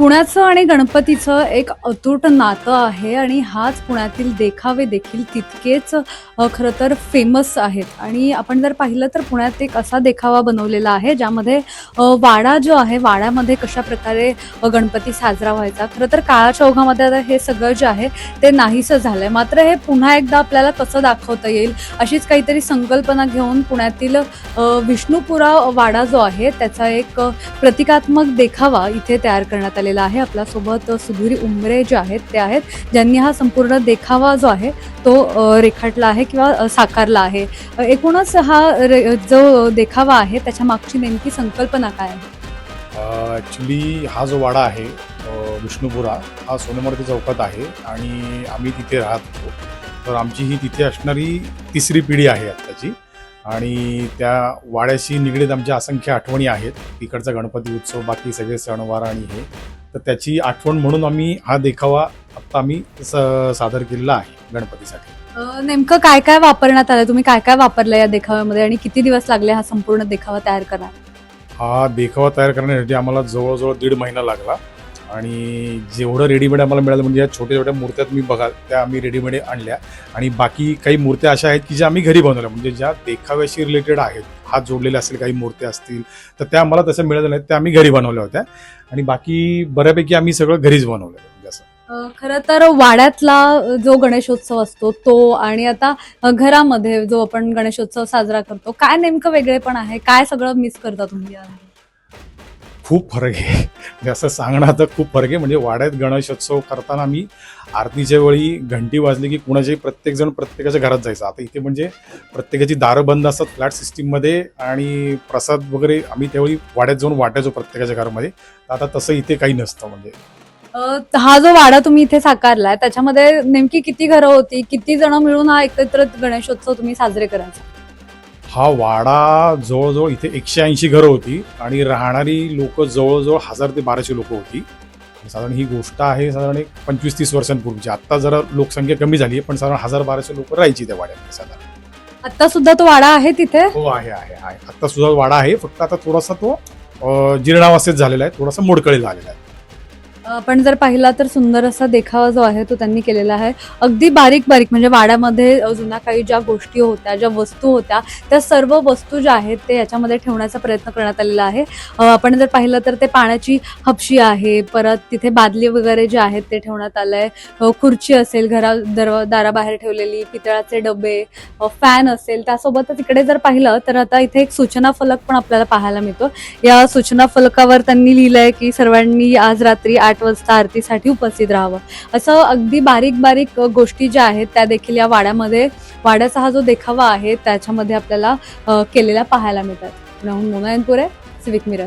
पुण्याचं आणि गणपतीचं एक अतूट नातं आहे आणि हाच पुण्यातील देखावे देखील तितकेच खरं तर फेमस आहेत. आणि आपण जर पाहिलं तर पुण्यात एक असा देखावा बनवलेला आहे ज्यामध्ये वाडा जो आहे वाड्यामध्ये कशा प्रकारे गणपती साजरा व्हायचा. खरं तर काळाच्या ओघामध्ये आता हे सगळं जे आहे ते नाहीसं झालंय. मात्र हे पुन्हा एकदा आपल्याला कसं दाखवता येईल अशीच काहीतरी संकल्पना घेऊन पुण्यातील विष्णुपुरा वाडा जो आहे त्याचा एक प्रतिकात्मक देखावा इथे तयार करण्यात आलेला आहे. आपल्यासोबत सुधीर उमरे जे आहेत ते आहेत. ज्यांनी हा संपूर्ण देखावा जो आहे तो रेखाटला आहे किंवा साकारला आहे. एकूणच हा रे- जो देखावा आहे त्याच्या मागची नेमकी संकल्पना काय आहे? ॲक्च्युली हा जो वाडा आहे विष्णुपुरा हा सोनमर्ग चौकात आहे आणि आम्ही तिथे राहत होतो. तर आमची ही तिथे असणारी तिसरी पिढी आहे आत्ताची. आणि त्या वाड्याशी निगडीत आमच्या असंख्य आठवणी आहेत. तिकडचा गणपती उत्सव बाकी सगळे सणवार आणि हे. तर त्याची आठवण म्हणून आम्ही हा देखावा आत्ता आम्ही सादर केलेला आहे गणपतीसाठी. नेमकं काय काय वापरण्यात आलं? तुम्ही काय काय वापरलं या देखाव्यामध्ये आणि किती दिवस लागले हा संपूर्ण देखावा तयार करण्यात हा देखावा तयार करण्यासाठी आम्हाला जवळजवळ दीड महिना लागला. आणि जेवढं रेडीमेड आम्हाला मिळालं म्हणजे या छोट्या छोट्या मूर्त्या तुम्ही बघा त्या आम्ही रेडीमेड आणल्या. आणि बाकी काही मूर्त्या अशा आहेत की ज्या आम्ही घरी बनवल्या म्हणजे ज्या देखाव्याशी रिलेटेड आहेत. हात जोडलेले असतील काही मूर्त्या असतील तर त्या आम्हाला तसं मिळालं नाहीत त्या आम्ही घरी बनवल्या होत्या. आणि बाकी बऱ्यापैकी आम्ही सगळं घरीच बनवलं म्हणजे असं. खरं तर वाड्यातला जो गणेशोत्सव असतो तो आणि आता घरामध्ये जो आपण गणेशोत्सव साजरा करतो काय नेमकं वेगळेपण आहे? काय सगळं मिस करता तुम्ही खूप फरक आहे. म्हणजे असं सांगणं तर खूप फरक आहे. म्हणजे वाड्यात गणेशोत्सव करताना मी आरतीच्या वेळी घंटी वाजली की कुणाच्याही प्रत्येकजण प्रत्येकाच्या घरात जायचं. आता इथे म्हणजे प्रत्येकाची दारं बंद असतात फ्लॅट सिस्टीममध्ये आणि प्रसाद वगैरे आम्ही त्यावेळी वाड्यात जाऊन वाटायचो प्रत्येकाच्या घरामध्ये. तर आता तसं इथे काही नसतं म्हणजे. हा जो वाडा तुम्ही इथे साकारलाय त्याच्यामध्ये नेमकी किती घरं होती? किती जण मिळून हा एकत्र गणेशोत्सव तुम्ही साजरे करायचा? हा वाडा जवळजवळ इथे एकशे ऐंशी घरं होती आणि राहणारी लोक जवळजवळ हजार ते बाराशे लोक होती. साधारण ही गोष्ट आहे साधारण एक पंचवीस तीस वर्षांपूर्वीची. आता जरा लोकसंख्या कमी झाली आहे पण साधारण हजार बाराशे लोक राहायची त्या वाड्यात साधारण. आता सुद्धा तो वाडा आहे तिथे? हो आहे आहे आहे. आता सुद्धा वाडा आहे. फक्त आता थोडासा तो अं, जीर्णावस्थेत झालेला आहे थोडासा मोडकळीला आलेला आहे. आपण जर पाहिला तर सुंदर असा देखावा जो आहे तो त्यांनी केलेला आहे. अगदी बारीक बारीक म्हणजे वाड्यामध्ये जुन्या काही ज्या गोष्टी होत्या ज्या वस्तू होत्या त्या सर्व वस्तू ज्या आहेत ते याच्यामध्ये ठेवण्याचा प्रयत्न करण्यात आलेला आहे. आपण जर पाहिलं तर ते पाण्याची हपशी आहे परत तिथे बादली वगैरे जे आहेत ते ठेवण्यात आलंय. आहे खुर्ची असेल घरा दरवा दाराबाहेर ठेवलेली पितळाचे डबे फॅन असेल त्यासोबतच इकडे जर पाहिलं तर आता इथे एक सूचना फलक पण आपल्याला पाहायला मिळतो. या सूचना फलकावर त्यांनी लिहिलंय की सर्वांनी आज रात्री आठ वाजता आरतीसाठी उपस्थित राहावं. असं अगदी बारीक बारीक गोष्टी ज्या आहेत त्या देखील या वाड्यामध्ये वाड्याचा हा जो देखावा आहे त्याच्यामध्ये आपल्याला केलेला केलेल्या पाहायला मिळतात. पुण्याहून मोनायनपुरे सिविक मिरर